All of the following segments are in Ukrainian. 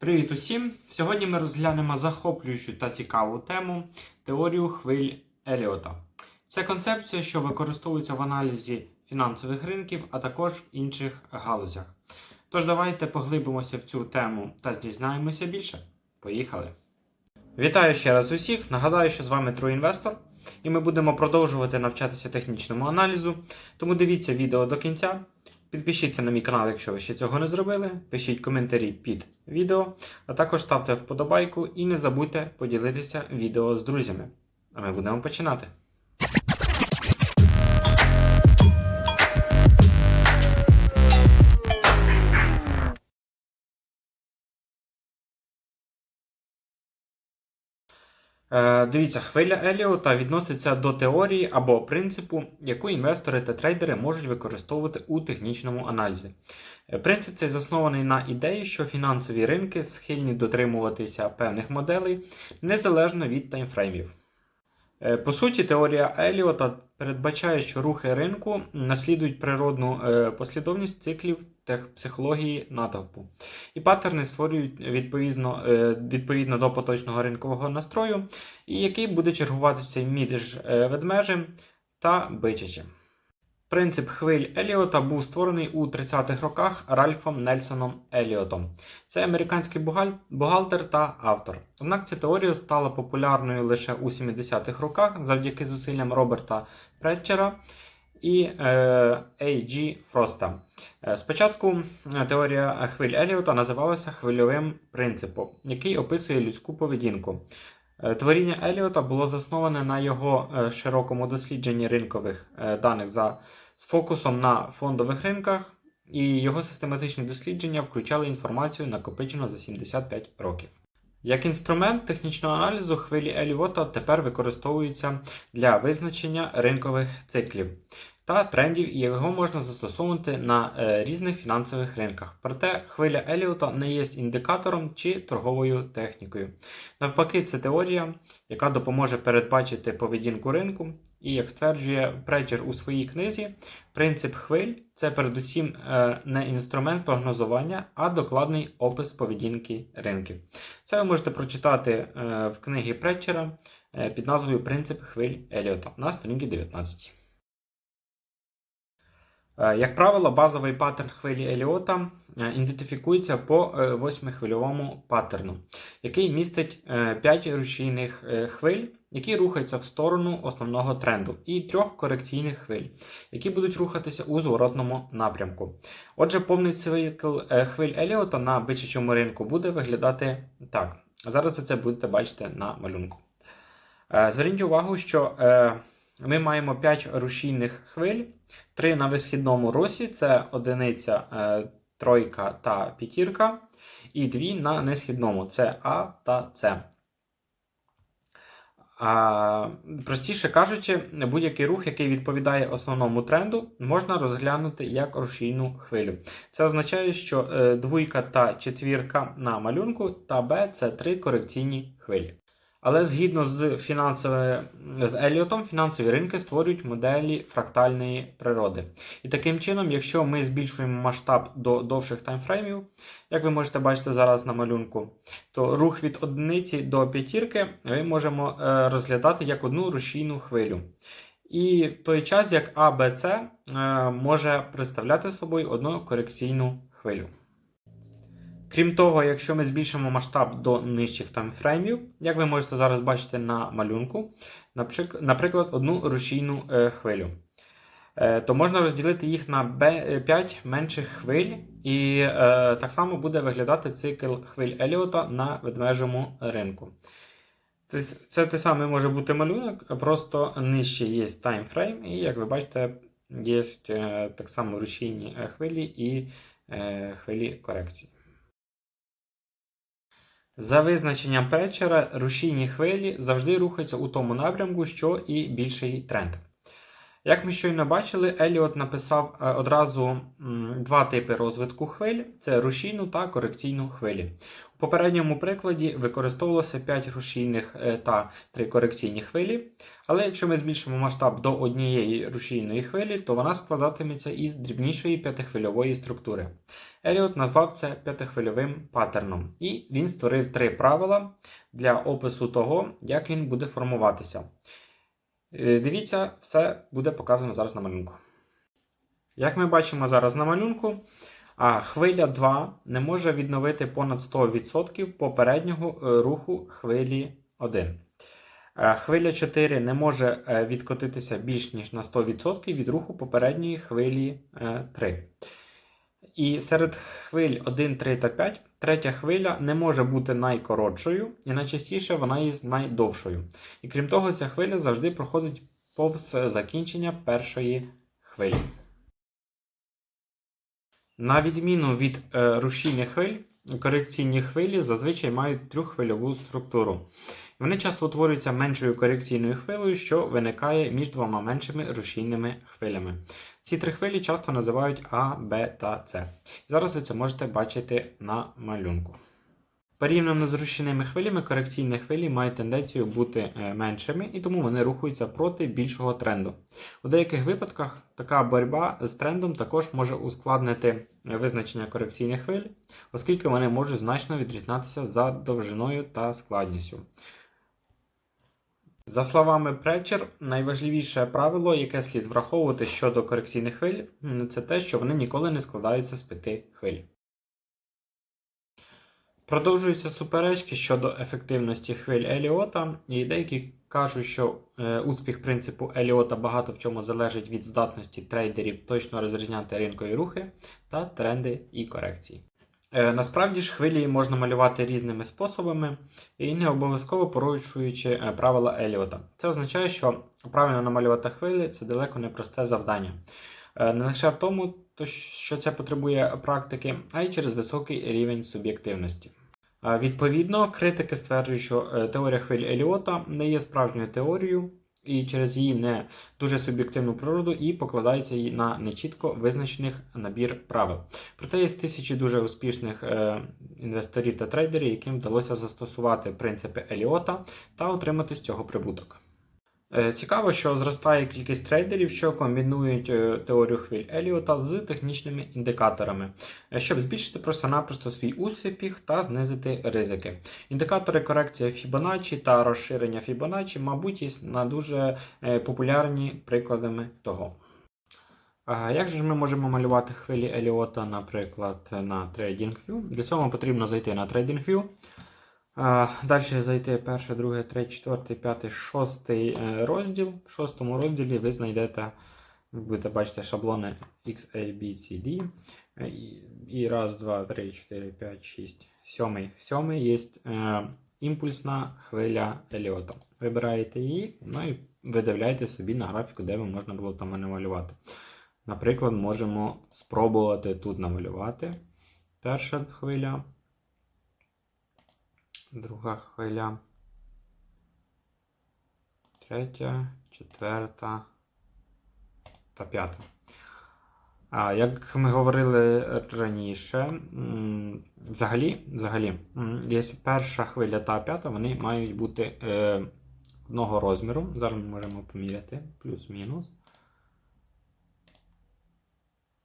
Привіт усім! Сьогодні ми розглянемо захоплюючу та цікаву тему теорію хвиль Еліота. Це концепція, що використовується в аналізі фінансових ринків, а також в інших галузях. Тож давайте поглибимося в цю тему та дізнаємося більше. Поїхали! Вітаю ще раз усіх! Нагадаю, що з вами True Investor, і ми будемо продовжувати навчатися технічному аналізу. Тому дивіться відео до кінця. Підпишіться на мій канал, якщо ви ще цього не зробили. Пишіть коментарі під відео, а також ставте вподобайку і не забудьте поділитися відео з друзями. А ми будемо починати. Дивіться, хвиля Еліота відноситься до теорії або принципу, яку інвестори та трейдери можуть використовувати у технічному аналізі. Е, Принцип цей заснований на ідеї, що фінансові ринки схильні дотримуватися певних моделей незалежно від таймфреймів. Е, По суті, теорія Еліота передбачає, що рухи ринку наслідують природну е, послідовність циклів техпсихології натовпу. І паттерни створюють відповідно, е, відповідно до поточного ринкового настрою, і який буде чергуватися між ведмежем та бичачем. Принцип хвиль Еліота був створений у 30-х роках Ральфом Нельсоном Еліотом. Це американський бухгалтер та автор. Однак ця теорія стала популярною лише у 70-х роках завдяки зусиллям Роберта Претчера і е, А.G. Фроста. Е, Спочатку е, теорія хвиль Еліота називалася хвильовим принципом, який описує людську поведінку. Е, Творіння Еліота було засноване на його е, широкому дослідженні ринкових е, даних за з фокусом на фондових ринках, і його систематичні дослідження включали інформацію, накопичену за 75 років. Як інструмент технічного аналізу хвилі Еліота тепер використовується для визначення ринкових циклів та трендів, і його можна застосовувати на е, різних фінансових ринках. Проте хвиля Еліота не є індикатором чи торговою технікою. Навпаки, це теорія, яка допоможе передбачити поведінку ринку, і як стверджує Пречер у своїй книзі, принцип хвиль це передусім е, не інструмент прогнозування, а докладний опис поведінки ринків. Це ви можете прочитати е, в книгі Пречера е, під назвою Принцип хвиль Еліота на сторінці 19. Е, Як правило, базовий паттерн хвилі Еліота е, ідентифікується по е, восьмихвильовому паттерну, який містить 5 рушійних хвиль, які рухаються в сторону основного тренду, і трьох корекційних хвиль, які будуть рухатися у зворотному напрямку. Отже, повний цикл хвиль Еліота на бичачому ринку буде виглядати так. Зараз ви це будете бачити на малюнку. Зверніть увагу, що ми маємо 5 рушійних хвиль, 3 на висхідному росі це одиниця, е, тройка та п'ятірка, і 2 на несхідному це А та С. А, простіше кажучи, будь-який рух, який відповідає основному тренду, можна розглянути як рушійну хвилю. Це означає, що е, двійка та четвірка на малюнку та Б це три корекційні хвилі. Але згідно з фінансовими з Еліотом, фінансові ринки створюють моделі фрактальної природи. І таким чином, якщо ми збільшуємо масштаб до довших таймфреймів, як ви можете бачити зараз на малюнку, то рух від одиниці до п'ятірки ми можемо е, розглядати як одну рушійну хвилю. І в той час як А, Б, С е, може представляти собою одну корекційну хвилю. Крім того, якщо ми збільшимо масштаб до нижчих таймфреймів, як ви можете зараз бачити на малюнку, наприклад, одну рушійну е, хвилю, е, то можна розділити їх на 5 менших хвиль, і е, так само буде виглядати цикл хвиль Еліота на ведмежому ринку. Це те саме може бути малюнок, просто нижче є таймфрейм, і як ви бачите, є е, так само рушійні е, хвилі і е, хвилі корекції. За визначенням Пречера, рушійні хвилі завжди рухаються у тому напрямку, що і більший тренд. Як ми щойно бачили, Еліот написав е, одразу два типи розвитку хвиль: це рушійну та корекційну хвилі. У попередньому прикладі використовувалося 5 рушійних е, та 3 корекційні хвилі. Але якщо ми збільшимо масштаб до однієї рушійної хвилі, то вона складатиметься із дрібнішої п'ятихвильової структури. Еліот назвав це п'ятихвильовим паттерном, і він створив три правила для опису того, як він буде формуватися. Е, Дивіться, все буде показано зараз на малюнку. Як ми бачимо зараз на малюнку, хвиля 2 не може відновити понад 100% попереднього е, руху хвилі 1. Е, Хвиля 4 не може відкотитися більш ніж на 100% від руху попередньої хвилі е, 3. І серед хвиль 1, 3 та 5 третя хвиля не може бути найкоротшою, і найчастіше вона є найдовшою. І крім того, ця хвиля завжди проходить повз закінчення першої хвилі. На відміну від е, рушійних хвиль, корекційні хвилі зазвичай мають трьоххвильову структуру. Вони часто утворюються меншою корекційною хвилею, що виникає між двома меншими рушійними хвилями. Ці три хвилі часто називають А, Б та С. Зараз ви це можете бачити на малюнку. Порівняно з рушійними хвилями, корекційні хвилі мають тенденцію бути е, меншими і тому вони рухаються проти більшого тренду. У деяких випадках така боротьба з трендом також може ускладнити е, визначення корекційних хвиль, оскільки вони можуть значно відрізнятися за довжиною та складністю. За словами Пречер, найважливіше правило, яке слід враховувати щодо корекційних хвиль, це те, що вони ніколи не складаються з п'яти хвиль. Продовжуються суперечки щодо ефективності хвиль Еліота, і деякі кажуть, що е, успіх принципу Еліота багато в чому залежить від здатності трейдерів точно розрізняти ринкові рухи та тренди і корекції. Е, насправді ж хвилі можна малювати різними способами і не обов'язково порушуючи е, правила Еліота. Це означає, що правильно намалювати хвилі це далеко не просте завдання. Е, Не лише в тому, що це потребує практики, а й через високий рівень суб'єктивності. Відповідно, критики стверджують, що теорія хвиль Еліота не є справжньою теорією і через її не дуже суб'єктивну природу і покладається її на нечітко визначених набір правил. Проте є тисячі дуже успішних е, інвесторів та трейдерів, яким вдалося застосувати принципи Еліота та отримати з цього прибуток. Е, Цікаво, що зростає кількість трейдерів, що комбінують е, теорію хвиль Еліота з технічними індикаторами, е, щоб збільшити просто-напросто свій успіх та знизити ризики. Індикатори корекції Fibonacci та розширення Fibonacci, мабуть, є на дуже популярні прикладами того. Як же ми можемо малювати хвилі Еліота, наприклад, на TradingView? Для цього потрібно зайти на TradingView. Далі зайти перше, друге, третє, четвертий, п'ятий, шостий е, розділ. В шостому розділі ви знайдете, будете бачити шаблони X, A, B, C, D. Е, І, раз, два, три, чотири, п'ять, шість, сьомий. Сьомий є е, імпульсна хвиля Еліота. Вибираєте її, ну і видивляєте собі на графіку, де ви можна було там намалювати. Наприклад, можемо спробувати тут намалювати. Перша хвиля. Друга хвиля. Третя, четверта та п'ята. А, як ми говорили раніше, взагалі, взагалі, є перша хвиля та п'ята, вони мають бути е, одного розміру. Зараз ми можемо поміряти плюс-мінус.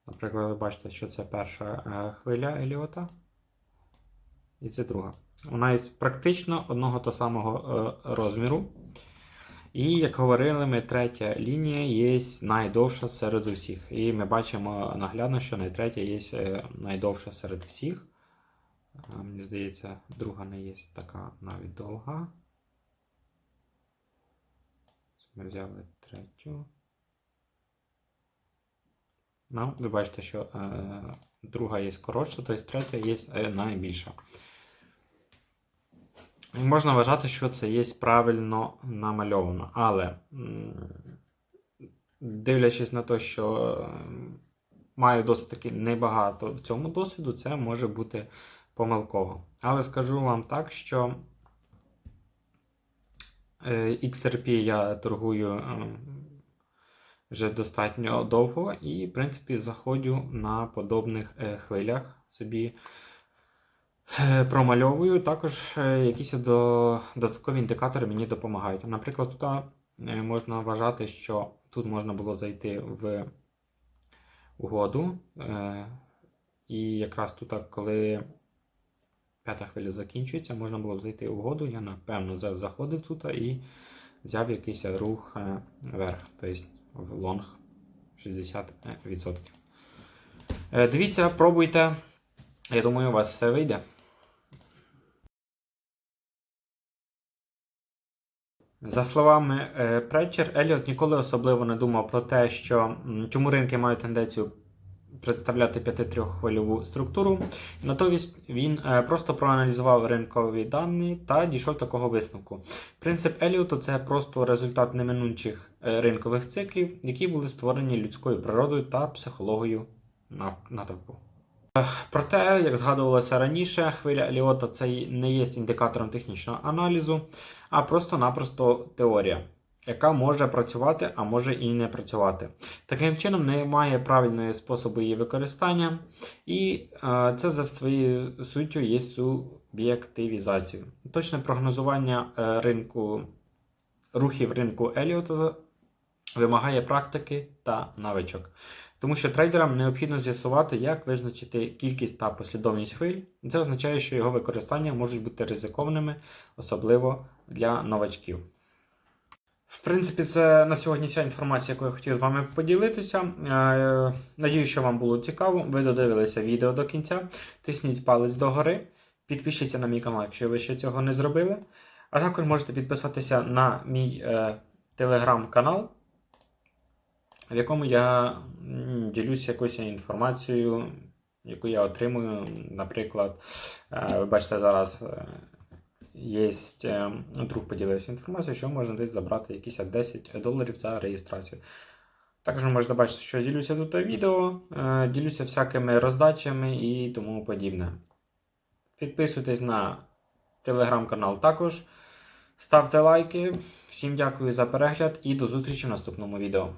Наприклад, ви бачите, що це перша е, хвиля Еліота. І це друга. Вона є практично одного того самого е, розміру. І, як говорили ми, третя лінія є найдовша серед усіх. І ми бачимо наглядно, що найтретя є е, найдовша серед всіх. Мені здається, друга не є така навіть довга. Ми взяли третю. Ну, ви бачите, що е, друга є коротша, тобто третя є е, найбільша. Можна вважати, що це є правильно намальовано, але дивлячись на те, що маю досить таки небагато в цьому досвіду, це може бути помилково. Але скажу вам так, що е, XRP я торгую е, вже достатньо довго і, в принципі, заходжу на подобних е, хвилях собі. Е, Промальовую також е, якісь додаткові індикатори мені допомагають. Наприклад, тут е, можна вважати, що тут можна було зайти в угоду, І якраз тут, коли п'ята хвиля закінчується, можна було б зайти в угоду. Я, напевно, заходив тут і взяв якийсь рух вверх, тобто в лонг 60%. Е, Дивіться, пробуйте. Я думаю, у вас все вийде. За словами е, Претчер, Еліот ніколи особливо не думав про те, що чому ринки мають тенденцію представляти 5-3-хвильову структуру. Натомість він е, просто проаналізував ринкові дані та дійшов такого висновку. Принцип Еліоту це просто результат неминучих е, ринкових циклів, які були створені людською природою та психологією нав- натовпу. Проте, як згадувалося раніше, хвиля Еліота це не є індикатором технічного аналізу, а просто-напросто теорія, яка може працювати, а може і не працювати. Таким чином, немає правильного способу її використання, і е, це за своєю суттю є суб'єктивізацією. Точне прогнозування е, ринку рухів ринку Еліота вимагає практики та навичок. Тому що трейдерам необхідно з'ясувати, як визначити кількість та послідовність хвиль. Це означає, що його використання можуть бути ризикованими, особливо для новачків. В принципі, це на сьогодні вся інформація, яку я хотів з вами поділитися. Е, Надію, що вам було цікаво. Ви додивилися відео до кінця. Тисніть палець догори, підпишіться на мій канал, якщо ви ще цього не зробили. А також можете підписатися на мій е, телеграм-канал, в якому я ділюся якоюсь інформацією, яку я отримую. Наприклад, е, ви бачите зараз. е, Є е, друг поділився інформацією, що можна десь забрати якісь 10 доларів за реєстрацію. Також ви можете бачити, що я ділюся тут відео, ділюся всякими роздачами і тому подібне. Підписуйтесь на телеграм-канал також. Ставте лайки. Всім дякую за перегляд і до зустрічі в наступному відео.